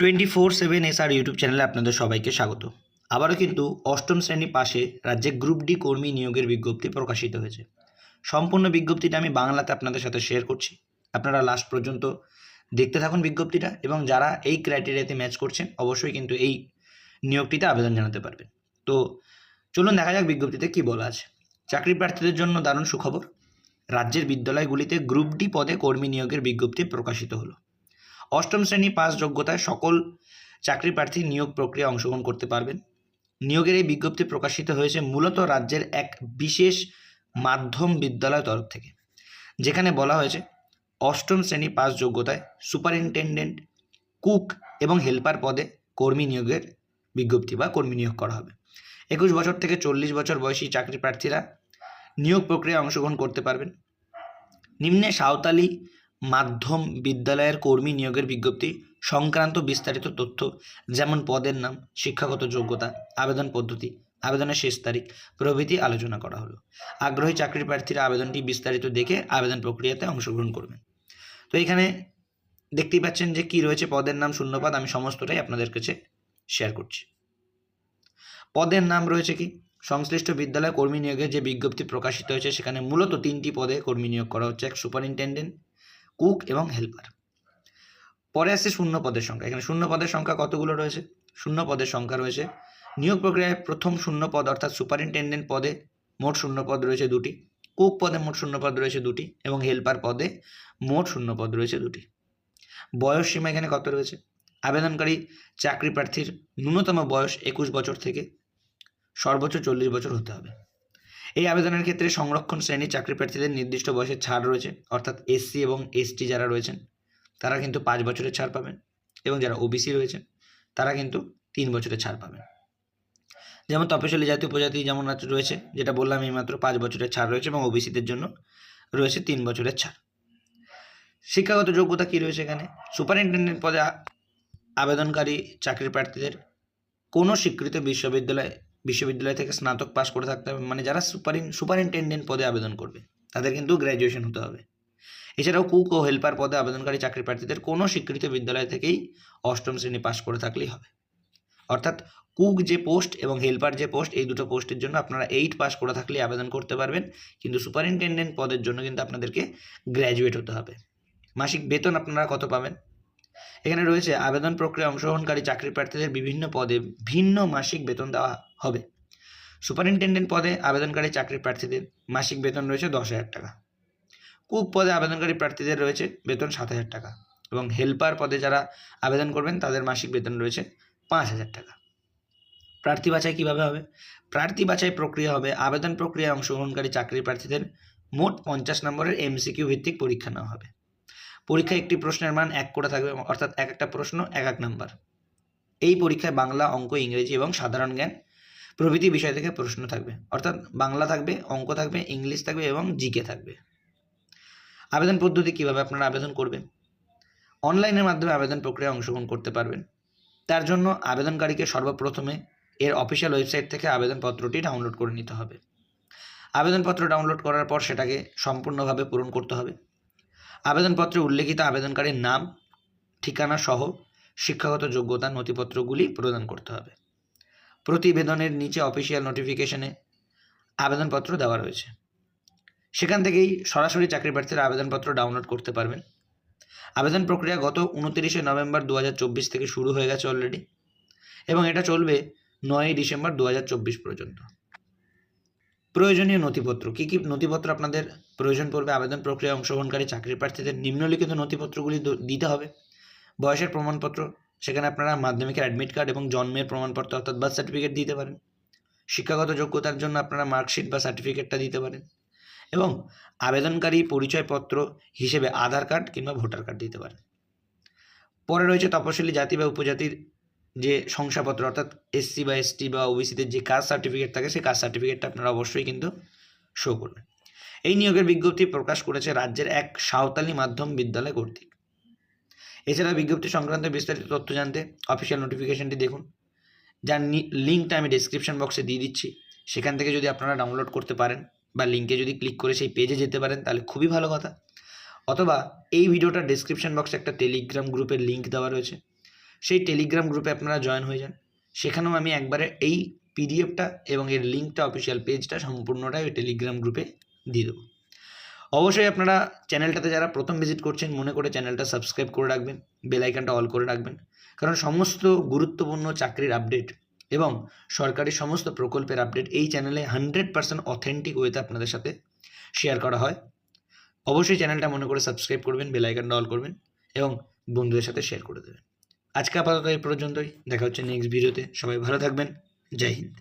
Twenty four seven S R YouTube চ্যানেলে আপনাদের সবাইকে স্বাগত। আবারও কিন্তু অষ্টম শ্রেণি পাশে রাজ্যে গ্রুপ ডি কর্মী নিয়োগের বিজ্ঞপ্তি প্রকাশিত হয়েছে। সম্পূর্ণ বিজ্ঞপ্তিটা আমি বাংলাতে আপনাদের সাথে শেয়ার করছি। আপনারা লাস্ট পর্যন্ত দেখতে থাকুন বিজ্ঞপ্তিটা এবং যারা এই ক্রাইটেরিয়াতে ম্যাচ করছেন, অবশ্যই কিন্তু এই নিয়োগটিতে আবেদন জানাতে পারবেন। তো চলুন দেখা যাক বিজ্ঞপ্তিতে কী বলা আছে। চাকরি প্রার্থীদের জন্য দারুণ সুখবর। রাজ্যের বিদ্যালয়গুলিতে গ্রুপ ডি পদে কর্মী নিয়োগের বিজ্ঞপ্তি প্রকাশিত হলো। অষ্টম শ্রেণি পাস যোগ্যতায় সকল চাকরি প্রার্থী নিয়োগ প্রক্রিয়া অংশগ্রহণ করতে পারবেন। নিয়োগের এই বিজ্ঞপ্তি প্রকাশিত হয়েছে মূলত রাজ্যের এক বিশেষ মাধ্যম বিদ্যালয় তরফ থেকে, যেখানে বলা হয়েছে অষ্টম শ্রেণি পাস যোগ্যতায় সুপারিনটেন্ডেন্ট, কুক এবং হেল্পার পদে কর্মী নিয়োগের বিজ্ঞপ্তি বা কর্মী নিয়োগ করা হবে। একুশ বছর থেকে চল্লিশ বছর বয়সী চাকরি প্রার্থীরা নিয়োগ প্রক্রিয়ায় অংশগ্রহণ করতে পারবেন। নিম্নে সাঁওতালি মাধ্যম বিদ্যালয়ের কর্মী নিয়োগের বিজ্ঞপ্তি, সংক্রান্ত বিস্তারিত তথ্য, যেমন পদের নাম, শিক্ষাগত যোগ্যতা, আবেদন পদ্ধতি, আবেদনের শেষ তারিখ, প্রভৃতি আলোচনা করা হলো। আগ্রহী চাকরি প্রার্থীরা আবেদনটি বিস্তারিত দেখে আবেদন প্রক্রিয়াতে অংশগ্রহণ করবেন। তো এখানে দেখতেই পাচ্ছেন যে কি রয়েছে, পদের নাম, শূন্যপদ, আমি সমস্তটাই আপনাদের কাছে শেয়ার করছি। পদের নাম রয়েছে কি? সংশ্লিষ্ট বিদ্যালয় কর্মী নিয়োগের যে বিজ্ঞপ্তি প্রকাশিত হয়েছে, সেখানে মূলত তিনটি পদে কর্মী নিয়োগ করা হচ্ছে। এক সুপারিনটেন্ডেন্ট কুক এবং হেল্পার। পরে আসছে শূন্য পদের সংখ্যা। এখানে শূন্য পদের সংখ্যা কতগুলো রয়েছে? শূন্য পদের সংখ্যা রয়েছে। নিয়োগ প্রক্রিয়ায় প্রথম শূন্য পদ অর্থাৎ সুপারিনটেন্ডেন্ট পদে মোট শূন্য পদ রয়েছে দুটি। কুক পদে মোট শূন্য পদ রয়েছে দুটি এবং হেল্পার পদে মোট শূন্য পদ রয়েছে দুটি। বয়স সীমা এখানে কত রয়েছে? আবেদনকারী চাকরি প্রার্থীর ন্যূনতম বয়স একুশ বছর থেকে সর্বোচ্চ চল্লিশ বছর হতে হবে। এই আবেদনের ক্ষেত্রে সংরক্ষণ শ্রেণির চাকরি প্রার্থীদের নির্দিষ্ট বয়সের ছাড় রয়েছে, অর্থাৎ এসসি এবং এসটি যারা রয়েছেন, তারা কিন্তু পাঁচ বছরের ছাড় পাবেন এবং যারা ওবিসি রয়েছেন, তারা কিন্তু তিন বছরের ছাড় পাবেন। যেমন তপশিলি জাতি উপজাতি যেমন রয়েছে, যেটা বললাম এই মাত্র পাঁচ বছরের ছাড় রয়েছে এবং ওবিসিদের জন্য রয়েছে তিন বছরের ছাড়। শিক্ষাগত যোগ্যতা কী রয়েছে এখানে? সুপারিনটেন্ডেন্ট পদে আবেদনকারী চাকরি প্রার্থীদের কোনো স্বীকৃত বিশ্ববিদ্যালয় বিশ্ববিদ্যালয় থেকে স্নাতক পাশ করে থাকতে হবে। মানে যারা সুপারিন, সুপারিনটেন্ডেন্ট পদে আবেদন করবে, তাদের কিন্তু গ্র্যাজুয়েশন হতে হবে। এছাড়াও কুক ও হেল্পার পদে আবেদনকারী চাকরি প্রার্থীদের কোনো স্বীকৃত বিদ্যালয় থেকেই অষ্টম শ্রেণি পাশ করে থাকলেই হবে। অর্থাৎ কুক যে পোস্ট এবং হেল্পার যে পোস্ট, এই দুটো পোস্টের জন্য আপনারা এইট পাস করে থাকলেই আবেদন করতে পারবেন। কিন্তু সুপারিনটেন্ডেন্ট পদের জন্য কিন্তু আপনাদেরকে গ্র্যাজুয়েট হতে হবে। মাসিক বেতন আপনারা কত পাবেন? এখানে রয়েছে আবেদন প্রক্রিয়ায় অংশগ্রহণকারী চাকরি প্রার্থীদের বিভিন্ন পদে ভিন্ন মাসিক বেতন দেওয়া হবে। সুপারিনটেন্ডেন্ট পদে আবেদনকারী চাকরি প্রার্থীদের মাসিক বেতন রয়েছে দশ হাজার টাকা। কুক পদে আবেদনকারী প্রার্থীদের রয়েছে বেতন সাত হাজার টাকা এবং হেল্পার পদে যারা আবেদন করবেন তাদের মাসিক বেতন রয়েছে পাঁচ হাজার টাকা। প্রার্থী বাছাই কীভাবে হবে? প্রার্থী বাছাই প্রক্রিয়া হবে আবেদন প্রক্রিয়ায় অংশগ্রহণকারী চাকরি প্রার্থীদের মোট পঞ্চাশ নম্বরের এমসিকিউ ভিত্তিক পরীক্ষা নেওয়া হবে। পরীক্ষায় একটি প্রশ্নের মান এক করে থাকবে অর্থাৎ এক একটা প্রশ্ন এক এক নম্বর। এই পরীক্ষায় বাংলা, অঙ্ক, ইংরেজি এবং সাধারণ জ্ঞান প্রভৃতি বিষয় থেকে প্রশ্ন থাকবে। অর্থাৎ বাংলা থাকবে, অঙ্ক থাকবে, ইংলিশ থাকবে এবং জিকে থাকবে। আবেদন পদ্ধতি কীভাবে আপনারা আবেদন করবেন? অনলাইনের মাধ্যমে আবেদন প্রক্রিয়ায় অংশগ্রহণ করতে পারবেন। তার জন্য আবেদনকারীকে সর্বপ্রথমে এর অফিসিয়াল ওয়েবসাইট থেকে আবেদনপত্রটি ডাউনলোড করে নিতে হবে। আবেদনপত্র ডাউনলোড করার পর সেটাকে সম্পূর্ণভাবে পূরণ করতে হবে। আবেদনপত্রে উল্লেখিত আবেদনকারীর নাম, ঠিকানা সহ শিক্ষাগত যোগ্যতা নথিপত্রগুলি প্রদান করতে হবে। প্রতিবেদনের নিচে অফিসিয়াল নোটিফিকেশনে আবেদনপত্র দেওয়া রয়েছে। সেখান থেকেই সরাসরি চাকরি প্রার্থীরা আবেদনপত্র ডাউনলোড করতে পারবেন। আবেদন প্রক্রিয়া গত উনতিরিশে নভেম্বর দু হাজার চব্বিশ থেকে শুরু হয়ে গেছে অলরেডি এবং এটা চলবে নয়ই ডিসেম্বর দু হাজার চব্বিশ পর্যন্ত। প্রয়োজনীয় নথিপত্র, কী কী নথিপত্র আপনাদের প্রয়োজন পড়বে? আবেদন প্রক্রিয়ায় অংশগ্রহণকারী চাকরি প্রার্থীদের নিম্নলিখিত নথিপত্রগুলি দিতে হবে। বয়সের প্রমাণপত্র সেখানে আপনারা মাধ্যমিকের অ্যাডমিট কার্ড এবং জন্মের প্রমাণপত্র অর্থাৎ বার্থ সার্টিফিকেট দিতে পারেন। শিক্ষাগত যোগ্যতার জন্য আপনারা মার্কশিট বা সার্টিফিকেটটা দিতে পারেন এবং আবেদনকারী পরিচয়পত্র হিসেবে আধার কার্ড কিংবা ভোটার কার্ড দিতে পারেন। পরে রয়েছে তপশিলি জাতি বা উপজাতির যে শংসাপত্র অর্থাৎ এসসি বা এসটি বা ওবিসিদের যে কাস্ট সার্টিফিকেট থাকে, সেই কাস্ট সার্টিফিকেটটা আপনারা অবশ্যই কিন্তু শো করবেন। এই নিয়োগের বিজ্ঞপ্তি প্রকাশ করেছে রাজ্যের এক সাঁওতালি মাধ্যম বিদ্যালয় কর্তৃক। এছাড়া বিজ্ঞপ্তি সংক্রান্ত বিস্তারিত তথ্য জানতে অফিসিয়াল নোটিফিকেশনটি দেখুন। যার লিঙ্কটা আমি ডেসক্রিপশন বক্সে দিয়ে দিচ্ছি। সেখান থেকে যদি আপনারা ডাউনলোড করতে পারেন বা লিঙ্কে যদি ক্লিক করে সেই পেজে যেতে পারেন, তাহলে খুবই ভালো কথা। অথবা এই ভিডিওটার ডেসক্রিপশন বক্সে একটা টেলিগ্রাম গ্রুপের লিঙ্ক দেওয়া রয়েছে। সেই টেলিগ্রাম গ্রুপে আপনারা জয়েন হয়ে যান। সেখানেও আমি একবারে এই পিডিএফটা এবং এর লিঙ্কটা অফিসিয়াল পেজটা সম্পূর্ণটাই ওই টেলিগ্রাম গ্রুপে দিয়ে দেবো। অবশ্যই আপনারা চ্যানেলটাতে যারা প্রথম ভিজিট করছেন, মনে করে চ্যানেলটা সাবস্ক্রাইব করে রাখবেন বেল আইকনটা অল করে রাখবেন। কারণ সমস্ত গুরুত্বপূর্ণ চাকরির আপডেট এবং সরকারি সমস্ত প্রকল্পের আপডেট এই চ্যানেলে হান্ড্রেড পার্সেন্ট অথেন্টিক ওয়েতে আপনাদের সাথে শেয়ার করা হয়। অবশ্যই চ্যানেলটা মনে করে সাবস্ক্রাইব করবেন বেল আইকনটা অল করবেন এবং বন্ধুদের সাথে শেয়ার করে দেবেন। আজকে আপাতত এই পর্যন্তই। দেখা হচ্ছে নেক্সট ভিডিওতে সবাই ভালো থাকবেন। জয় হিন্দ।